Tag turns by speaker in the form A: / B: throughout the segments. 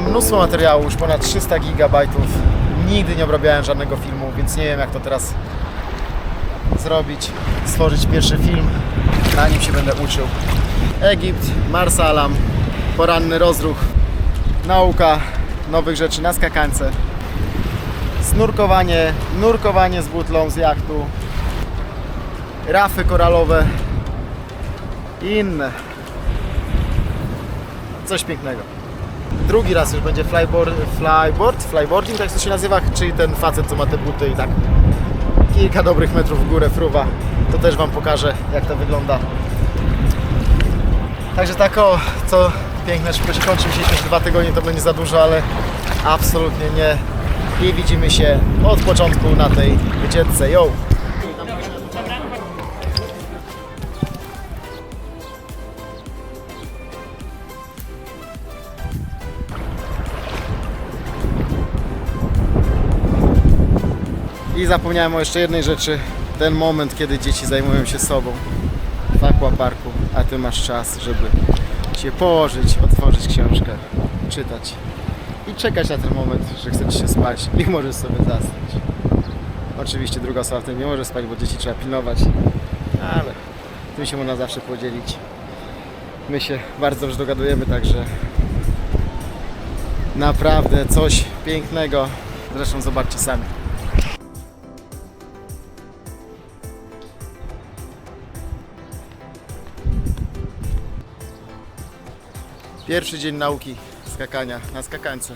A: mnóstwo materiału, już ponad 300 gigabajtów. Nigdy nie obrabiałem żadnego filmu, więc nie wiem jak to teraz zrobić, stworzyć pierwszy film. Na nim się będę uczył. Egipt, Marsalam, poranny rozruch, nauka nowych rzeczy na skakance, snurkowanie, nurkowanie z butlą z jachtu, rafy koralowe i inne. Coś pięknego. Drugi raz już będzie flyboard, flyboard, flyboarding, tak to się nazywa, czyli ten facet, co ma te buty i tak kilka dobrych metrów w górę fruwa. To też Wam pokażę, jak to wygląda. Także tak o, co piękne, szybko się kończy. Myśleliśmy, że dwa tygodnie to będzie za dużo, ale absolutnie nie. I widzimy się od początku na tej wycieczce. Yo! I zapomniałem o jeszcze jednej rzeczy. Ten moment, kiedy dzieci zajmują się sobą w aquaparku, a ty masz czas, żeby się położyć, otworzyć książkę, czytać i czekać na ten moment, że chce ci się spać i możesz sobie zasnąć. Oczywiście druga osoba w tym nie może spać, bo dzieci trzeba pilnować, ale tym się można zawsze podzielić. My się bardzo dobrze dogadujemy, także naprawdę coś pięknego. Zresztą zobaczcie sami. Pierwszy dzień nauki skakania na skakańce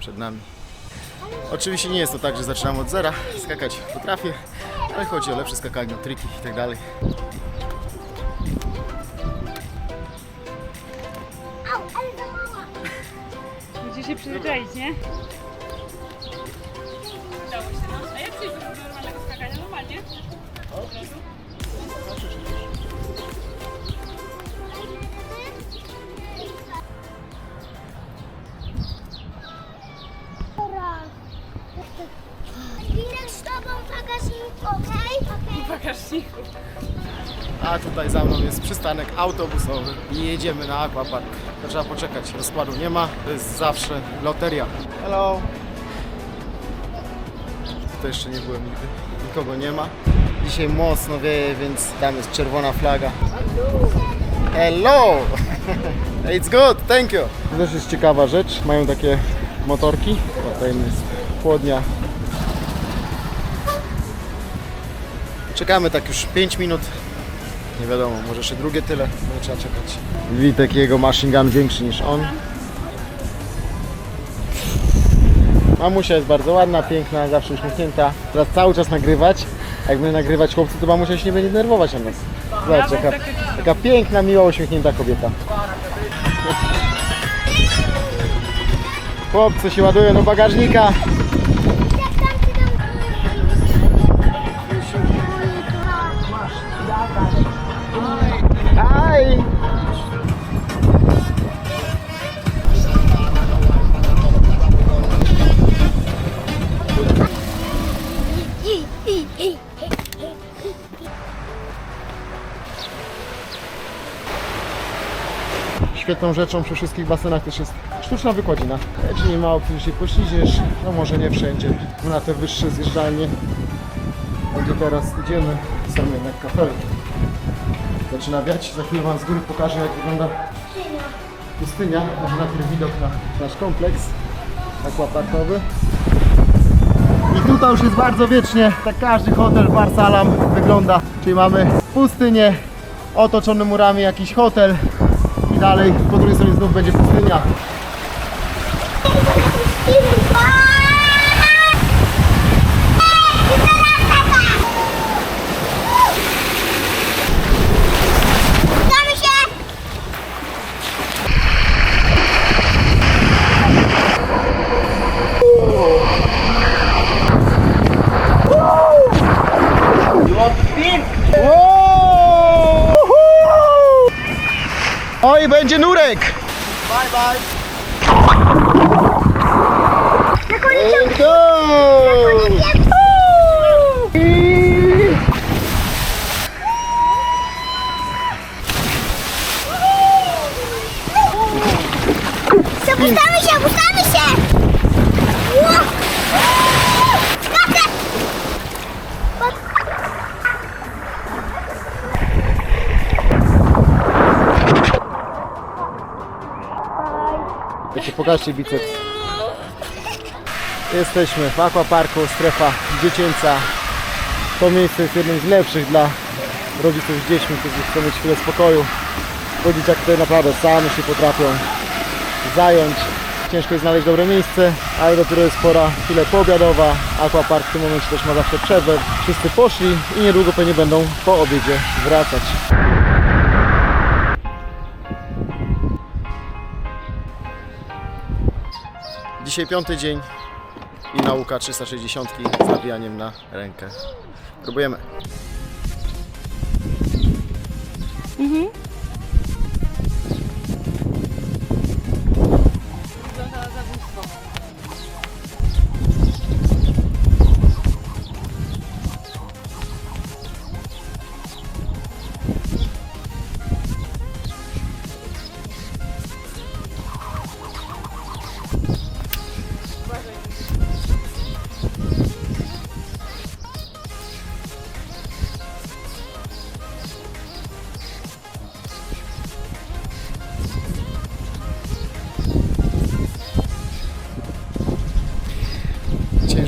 A: przed nami. Oczywiście nie jest to tak, że zaczynam od zera, skakać potrafię, ale chodzi o lepsze skakanie, o triki i tak dalej.
B: Musisz się przyzwyczaić, nie?
C: Okej? Okej.
B: Bagażniku.
A: A tutaj za mną jest przystanek autobusowy i jedziemy na aquapark. Trzeba poczekać, rozkładu nie ma, to jest zawsze loteria. Hello! Tutaj jeszcze nie byłem nigdy, nikogo nie ma. Dzisiaj mocno wieje, więc tam jest czerwona flaga. Hello! It's good, thank you! To też jest ciekawa rzecz, mają takie motorki. Tutaj jest chłodnia. Czekamy tak już 5 minut, nie wiadomo, może jeszcze drugie tyle, ale trzeba czekać. Witek jego machine gun większy niż on. Mamusia jest bardzo ładna, piękna, zawsze uśmiechnięta. Teraz cały czas nagrywać. Jak będę nagrywać chłopcy, to mamusia się nie będzie denerwować na nas. Jaka, jaka piękna, miła, uśmiechnięta kobieta. Chłopcy się ładują do bagażnika. Świetną rzeczą przy wszystkich basenach też jest sztuczna wykładzina. Czyli mało kiedy się pośliziesz, no może nie wszędzie, na te wyższe zjeżdżalnie, gdzie teraz idziemy, są jednak kafelki. Zaczyna wiać, za chwilę Wam z góry pokażę jak wygląda pustynia, może najpierw widok na nasz kompleks aquaparkowy. I tutaj już jest bardzo wiecznie, tak każdy hotel w Marsalam wygląda. Czyli mamy pustynię, otoczony murami jakiś hotel i dalej po drugiej stronie znów będzie pustynia. Nurek! Bye bye! Let's go!
C: Zapuszczamy się, opuszczamy
A: Pokażcie biceps. Jesteśmy w aquaparku, strefa dziecięca. To miejsce jest jednym z lepszych dla rodziców z dziećmi, którzy chcą mieć chwilę spokoju. Bo dzieciaki tutaj naprawdę same się potrafią zająć. Ciężko jest znaleźć dobre miejsce, ale dopiero jest pora chwilę poobiadowa. Aquapark w tym momencie też ma zawsze przerwę. Wszyscy poszli i niedługo pewnie będą po obiedzie wracać. Dzisiaj piąty dzień i nauka 360 z nawijaniem na rękę. Próbujemy.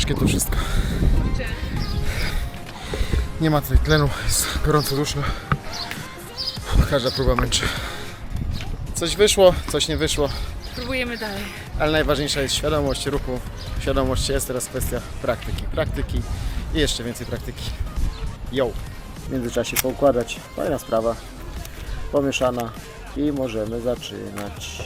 A: Ciężkie to wszystko. Nie ma tutaj tlenu, jest gorąco duszno. Każda próba męczy. Coś wyszło, coś nie wyszło,
B: Próbujemy dalej.
A: ale najważniejsza jest świadomość ruchu. Świadomość jest teraz kwestia praktyki. Praktyki i jeszcze więcej praktyki. Yo! W międzyczasie poukładać. Fajna sprawa. Pomieszana i możemy zaczynać.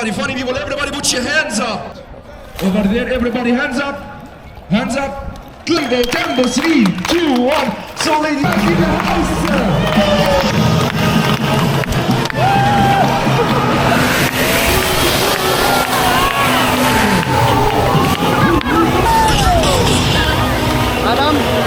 D: Everybody, funny people, everybody put your hands up. Over there, everybody hands up. Hands up. Kimbo, Cambo, three, two, one. So ladies, in the house.
A: Adam!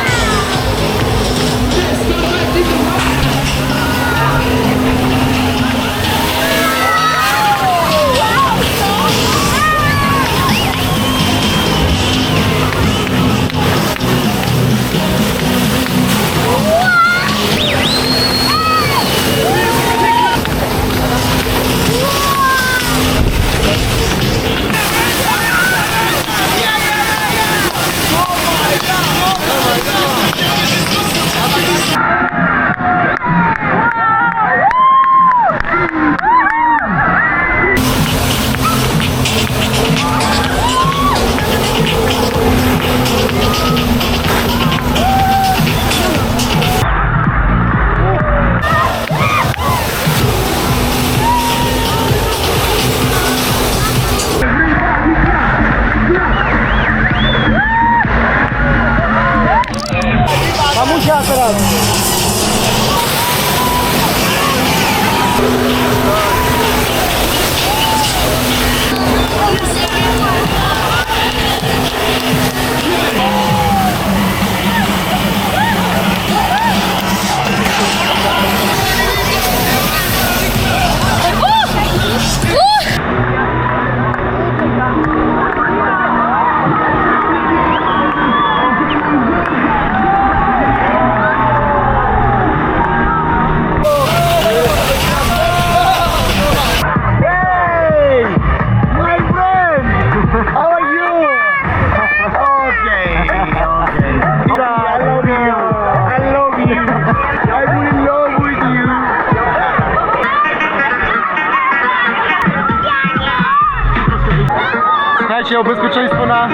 A: Słuchajcie, o bezpieczeństwo na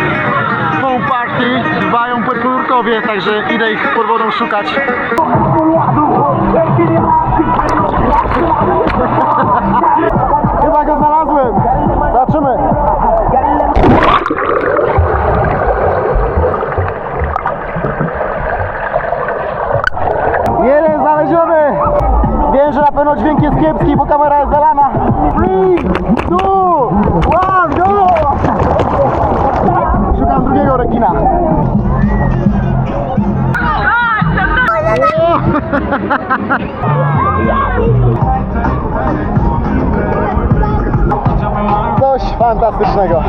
A: Home party dbają podwórkowie, także idę ich pod wodą szukać. Chyba go znalazłem. Zobaczymy. Jeden znaleziony! Wiem, że na pewno dźwięk jest kiepski, bo kamera jest zalana. Three, two, one, go! Rekina. Coś fantastycznego.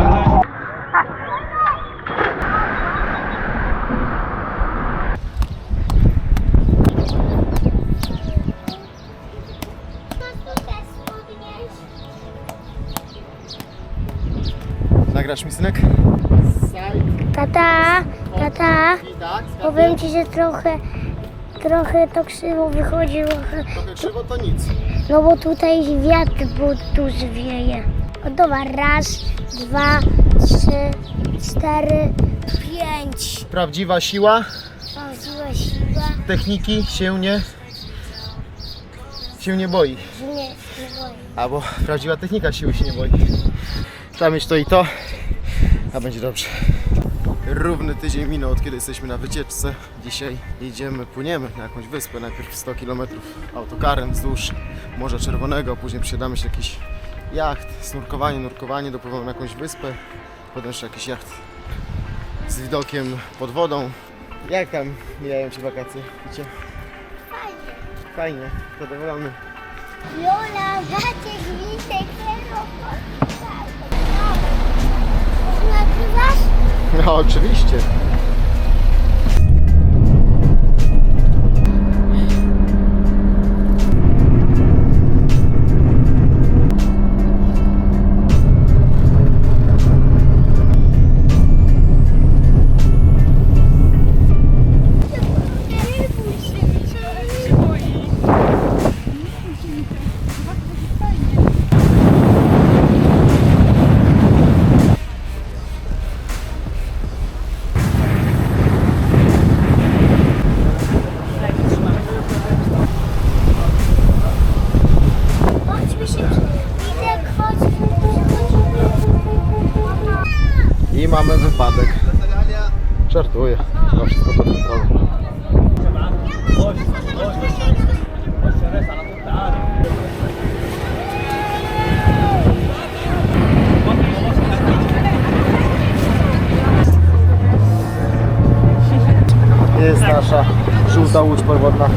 A: Nagrasz mi synek?
C: Tata, tata, powiem ci, że trochę, trochę to krzywo wychodziło.
A: Trochę krzywo to nic.
C: No bo tutaj wiatr był duży wieje. O dobra, raz, dwa, trzy, cztery, pięć.
A: Prawdziwa siła
C: Prawdziwa siła,
A: techniki się nie się nie boi.
C: nie, nie boję.
A: Albo prawdziwa technika siły się nie boi. Trzeba mieć to i to, a będzie dobrze. Równy tydzień minął od kiedy jesteśmy na wycieczce. Dzisiaj idziemy, płyniemy na jakąś wyspę. Najpierw 100 km autokarem wzdłuż Morza Czerwonego, później przesiadamy się jakiś jacht, snurkowanie, nurkowanie, dopływamy na jakąś wyspę, potem jeszcze jakiś jacht z widokiem pod wodą. Jak tam mijają Ci wakacje? Wiecie?
C: Fajnie.
A: Fajnie, zadowolony.
C: Jola, Maciek, Witek, Lero, Nagrywasz?
A: No oczywiście. Mamy wypadek. Żartuję. No wszystko pod kontrolą. Jest nasza żółta łódź podwodna.